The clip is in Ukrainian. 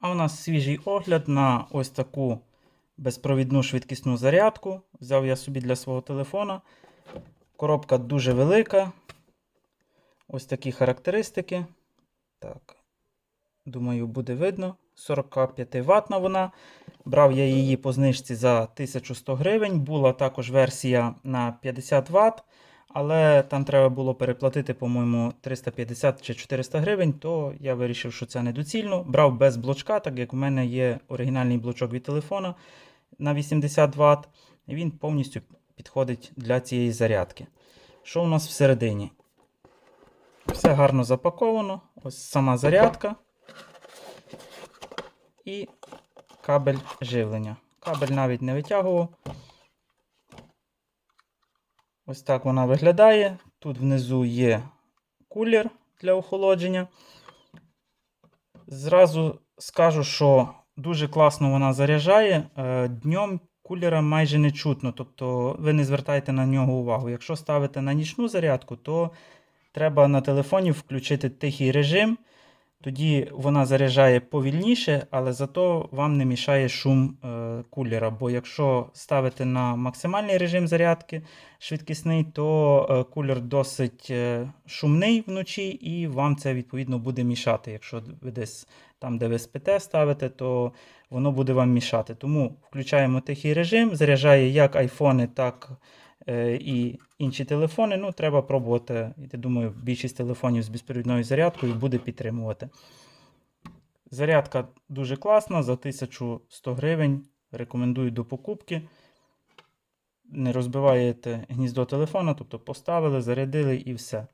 А у нас свіжий огляд на ось таку безпровідну швидкісну зарядку. Взяв я собі для свого телефона. Коробка дуже велика. Ось такі характеристики. Так, думаю, буде видно. 45 ватна вона. Брав я її по знижці за 1100 гривень. Була також версія на 50 Вт. Але там треба було переплатити, по-моєму, 350 чи 400 гривень, то я вирішив, що це недоцільно. Брав без блочка, так як у мене є оригінальний блочок від телефона на 80 Вт. І він повністю підходить для цієї зарядки. Що у нас всередині? Все гарно запаковано. Ось сама зарядка і кабель живлення. Кабель навіть не витягував. Ось так вона виглядає. Тут внизу є кулер для охолодження. Зразу скажу, що дуже класно вона заряджає. Е, Днем кулера майже не чутно, тобто ви не звертайте на нього увагу. Якщо ставите на нічну зарядку, то треба на телефоні включити тихий режим. Тоді вона заряджає повільніше, але зато вам не мішає шум е, кулера. Бо якщо ставити на максимальний режим зарядки швидкісний, то е, кулер досить е, шумний вночі, і вам це відповідно буде мішати. Якщо ви десь там, де ви спите, ставите, то воно буде вам мішати. Тому включаємо тихий режим, заряджає як айфони, так і інші телефони. Ну, треба пробувати. Я думаю, більшість телефонів з безперебійною зарядкою буде підтримувати. Зарядка дуже класна, за 1100 гривень. Рекомендую до покупки. Не розбиваєте гніздо телефона, тобто поставили, зарядили і все.